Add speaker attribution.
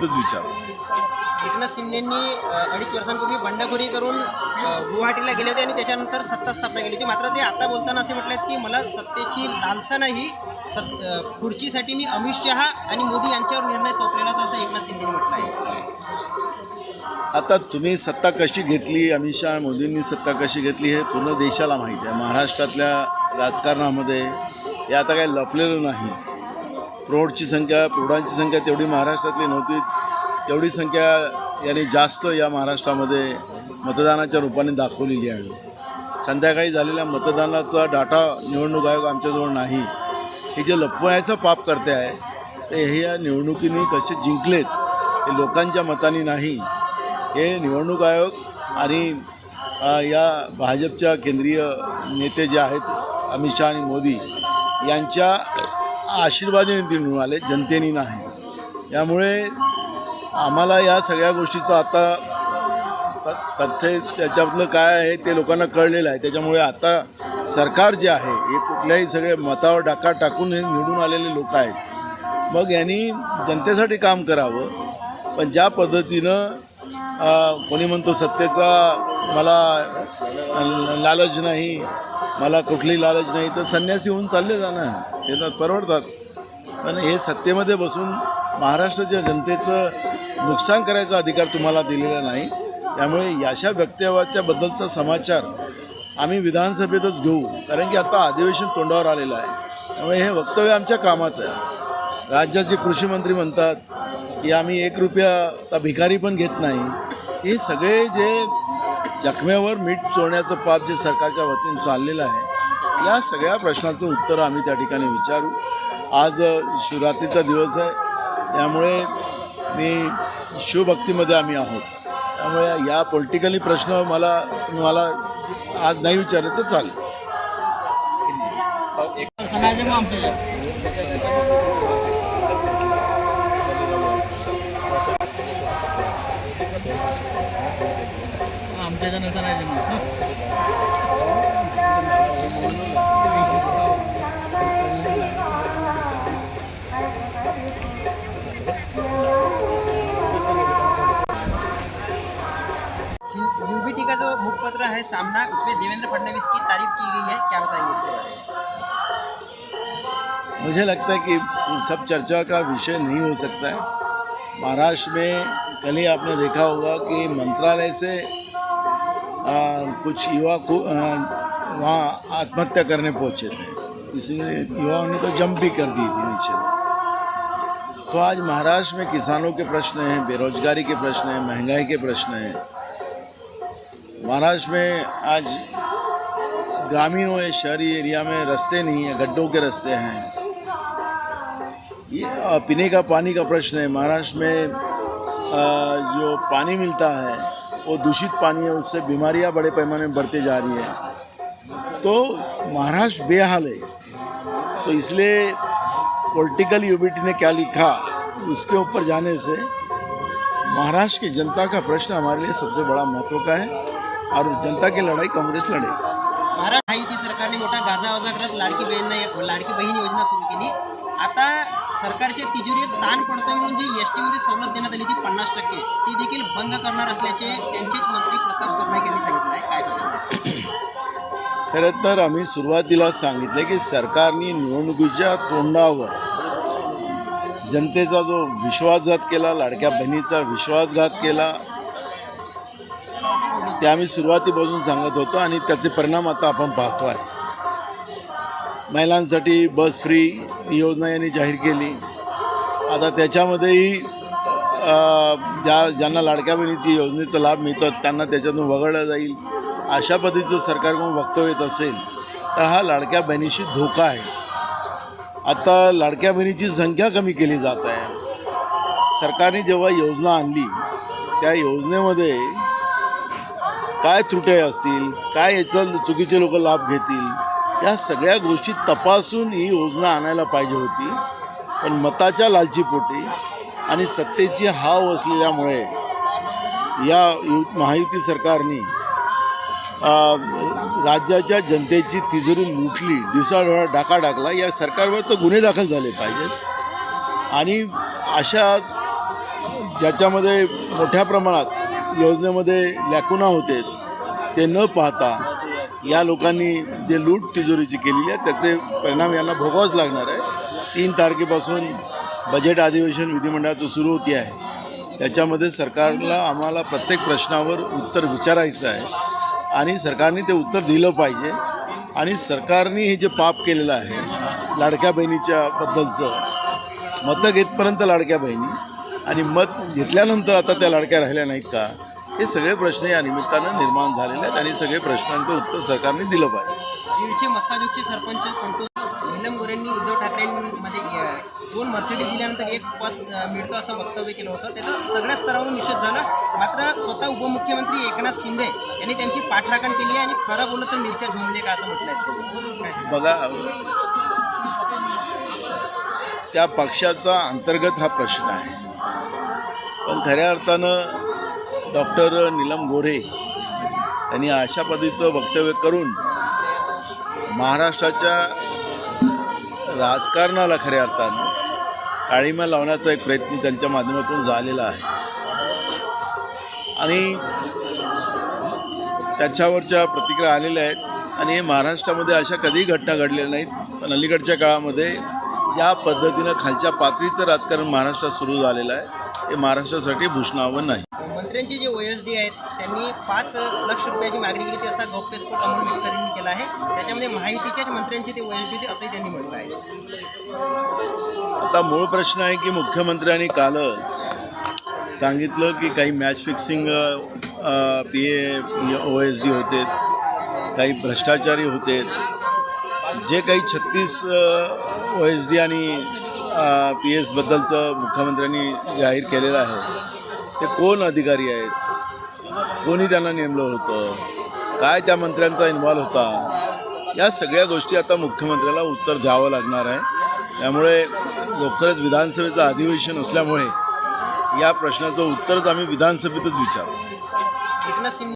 Speaker 1: विचार.
Speaker 2: एकनाथ शिंदेंनी अडीच वर्षांपूर्वी बंडखोरी करून गुवाहाटीला गेले होते आणि त्याच्यानंतर सत्ता स्थापना केली होती. मात्र ते आता बोलताना असे म्हटलेत की मला सत्तेची लालसा नाही सत खुर्चीसाठी मी अमित शहा आणि मोदी यांच्यावर निर्णय सोपलेला होता असं एकनाथ शिंदेनी म्हटलं आहे
Speaker 1: आता तुम्ही सत्ता कशी घेतली? अमित शहा मोदींनी सत्ता कशी घेतली हे पूर्ण देशाला माहीत आहे. महाराष्ट्रातल्या राजकारणामध्ये हे आता काही लपलेलं नाही. प्रौढची संख्या प्रौढांची संख्या तेवढी महाराष्ट्रातली नव्हती. तेवढी संख्या याने जास्त या महाराष्ट्रामध्ये मतदानाच्या रूपाने दाखवलेली आहे. संध्याकाळी झालेल्या मतदानाचा डाटा निवडणूक आयोग आमच्याजवळ नाही. हे जे लपवायचं पाप करते आहे ते हे या निवडणुकीने कसे जिंकलेत हे लोकांच्या मताने नाही. हे निवडणूक आयोग आणि या भाजपच्या केंद्रीय नेते जे आहेत अमित शहा आणि मोदी यांच्या आशीर्वादाने ते निवडून आले जनतेने नाही. यामुळे आम्हाला या सगळ्या गोष्टीचं आता त- तथ्य त्याच्यातलं काय आहे ते लोकांना कळलेलं आहे. त्याच्यामुळे आता सरकार जे आहे हे कुठल्याही सगळे मतावर डाका टाकून हे निवडून आलेले लोक आहेत. मग यांनी जनतेसाठी काम करावं पण ज्या पद्धतीनं कोणी म्हणतो सत्तेचा मला लालच नाही मला कुठली लालच नाही. तर संन्यासी होऊन चालले जाणं. ते तर परवडतात. पण हे सत्तेमध्ये बसून महाराष्ट्राच्या जनतेचं नुकसान करायचा अधिकार तुम्हाला दिलेला नाही. त्यामुळे याशा वक्तव्याच्या बद्दलचा समाचार आम्ही विधानसभेतच घेऊ. कारण की आता अधिवेशन तोंडावर आलेलं आहे. त्यामुळे हे वक्तव्य आमच्या कामाचं आहे. राज्याचे कृषीमंत्री म्हणतात की आम्ही एक रुपया आता भिकारी पण घेत नाही. हे सगळे जे जखमेवर मीठ चोळण्याचं पाप जे सरकारच्या वतीनं चाललेलं आहे या सगळ्या प्रश्नाचं उत्तर आम्ही त्या ठिकाणी विचारू. आज शिवरात्रीचा दिवस आहे. त्यामुळे मी शिवभक्तीमध्ये आम्ही आहोत. त्यामुळे या पॉलिटिकली प्रश्न मला मला आज नाही विचारले तर चालेल.
Speaker 3: सांगायचं मग आमच्या आमच्या जण सांगायचं
Speaker 2: यूबीटी का जो मुखपत्र है सामना उसमें देवेंद्र फडणवीस की तारीफ़ की गई है। क्या बताएँगे इसके बारे में?
Speaker 1: मुझे लगता है कि सब चर्चा का विषय नहीं हो सकता है। महाराष्ट्र में कल ही आपने देखा होगा कि मंत्रालय से कुछ युवा को वहाँ आत्महत्या करने पहुँचे थे। ने युवाओं ने तो जंप भी कर दी थी नीचे। तो आज महाराष्ट्र में किसानों के प्रश्न हैं, बेरोजगारी के प्रश्न हैं, महँगाई के प्रश्न हैं। महाराष्ट्र में आज ग्रामीणों या शहरी एरिया में रास्ते नहीं है, गड्ढों के रास्ते हैं। ये पीने का पानी का प्रश्न है। महाराष्ट्र में जो पानी मिलता है वो दूषित पानी है, उससे बीमारियाँ बड़े पैमाने में बढ़ते जा रही है। तो महाराष्ट्र बेहाल है। तो इसलिए पॉलिटिकल यूबिटी ने क्या लिखा, उसके ऊपर जाने से महाराष्ट्र की जनता का प्रश्न हमारे लिए सबसे बड़ा महत्व का है और जनता की लड़ाई कांग्रेस लड़ेगी
Speaker 2: महाराष्ट्र युती सरकारने मोठा गाजावाजा करत, लाडकी बहीण लाडकी बहीण योजना सुरू केली। आता सरकारच्या तिजोरीवर ताण पडतोय म्हणून जी एस टीमध्ये सवलत देण्यात आली ती पन्नास टक्के ती देखील बंद करणार असल्याचे त्यांचेच मंत्री प्रताप सरनाईक यांनी सांगितलं आहे. काय सांगितलं
Speaker 1: खरं तर आम्ही सुरुवातीला सांगितलं की सरकारने निवडणुकीच्या तोंडावर जनतेचा जो विश्वासघात केला लाडक्या बहिणीचा विश्वासघात केला ते आम्ही सुरुवातीपासून सांगत होतो आणि त्याचे परिणाम आता आपण पाहतो आहे महिलांसाठी बस फ्री योजना यांनी जाहीर केली. आता त्याच्यामध्येही ज्या ज्यांना लाडक्या बहिणीची योजनेचा लाभ मिळतो त्यांना त्याच्यातून वगळलं जाईल. अशा पद्धतीचं सरकारकडून वक्तव्य येत असेल तर हा लाडक्या बहिणीशी धोका आहे. आता लाडक्या बहिणीची संख्या कमी केली जात आहे. सरकारने जेव्हा योजना आणली त्या योजनेमध्ये काय त्रुट्या असतील काय याचं चुकीचे लोक लाभ घेतील या सगळ्या गोष्टी तपासून ही योजना आणायला पाहिजे होती. पण मताच्या लालचीपोटी आणि सत्तेची हाव असलेल्यामुळे या यु महायुती सरकारने राज्याच्या जनतेची तिजोरी लुटली दिवसाढोळा डाका टाकला या सरकारवर तर गुन्हे दाखल झाले पाहिजेत. आणि अशा ज्याच्यामध्ये मोठ्या प्रमाणात योजनेमध्ये लॅकुना होते ते न पाहता या लोकांनी जे लूट तिजोरीची केलेली आहे त्याचे परिणाम यांना भोगावंच लागणार आहे. तीन तारखेपासून बजेट अधिवेशन विधिमंडळाचं सुरू होते आहे. त्याच्यामध्ये सरकारला आम्हाला प्रत्येक प्रश्नावर उत्तर विचारायचं आहे आणि सरकारने ते उत्तर दिलं पाहिजे आणि सरकारने हे जे पाप केलेलं आहे लाडक्या बहिणीच्या बद्दलचं मतं घेतपर्यंत लाडक्या बहिणी आणि मत घेतल्यानंतर आता त्या लाडक्या राहिल्या नाहीत का? हे सगळे प्रश्न या निमित्तानं निर्माण झालेले आहेत आणि सगळे प्रश्नांचं उत्तर सरकारने दिलं पाहिजे.
Speaker 2: बीडचे मस्साजोगचे सरपंच संतोष नीलम गोरेंनी उद्धव ठाकरेंमध्ये दोन मर्सिडीज दिल्यानंतर एक पद मिळतं असं वक्तव्य केलं होतं. त्याचा सगळ्या स्तरावरून निषेध झाला. मात्र स्वतः उपमुख्यमंत्री एकनाथ शिंदे यांनी त्यांची पाठराखण केली आहे आणि खरं बोललं तर मिरच्या झोंबले का असं म्हटलं?
Speaker 1: बघा त्या पक्षाचा अंतर्गत हा प्रश्न आहे. पण खऱ्या अर्थानं डॉक्टर नीलम गोरे यांनी अशा पद्धतीचं वक्तव्य करून महाराष्ट्राच्या राजकारणाला खऱ्या अर्थानं काळीमा लावण्याचा एक प्रयत्न त्यांच्या माध्यमातून झालेला आहे. आणि त्याच्यावरच्या प्रतिक्रिया आलेल्या आहेत. आणि हे महाराष्ट्रामध्ये अशा कधीही घटना घडलेल्या नाहीत पण अलीकडच्या काळामध्ये या पद्धतीनं खालच्या पातळीचं राजकारण महाराष्ट्रात सुरू झालेलं आहे. हे महाराष्ट्रासाठी भूषणावं नाही.
Speaker 2: मंत्र्यांचे जे ओ एस डी आहेत त्यांनी पाच लक्ष रुपयाची मागणी केली होती असा गौप्यस्फोट अमोल मिटकरींनी केला आहे. त्याच्यामध्ये माहितीच्याच मंत्र्यांचे ते ओ एस डी होते असंही त्यांनी म्हटलं आहे.
Speaker 1: आता मूळ प्रश्न आहे की मुख्यमंत्र्यांनी कालच सांगितलं की काही match fixing P A O S D होते काही भ्रष्टाचारी होते. जे काही छत्तीस ओ एस डी आणि पी एसबद्दलचं मुख्यमंत्र्यांनी जाहीर केलेलं आहे ते कोण अधिकारी आहेत? कोणी त्यांना नेमलं होतं? काय त्या मंत्र्यांचा इन्व्हॉल्व होता? या सगळ्या गोष्टी आता मुख्यमंत्र्याला उत्तर द्यावं लागणार आहे. त्यामुळे लवकरच विधानसभेचं अधिवेशन असल्यामुळे या प्रश्नाचं उत्तरच आम्ही विधानसभेतच विचारू.
Speaker 2: एकनाथ शिंदे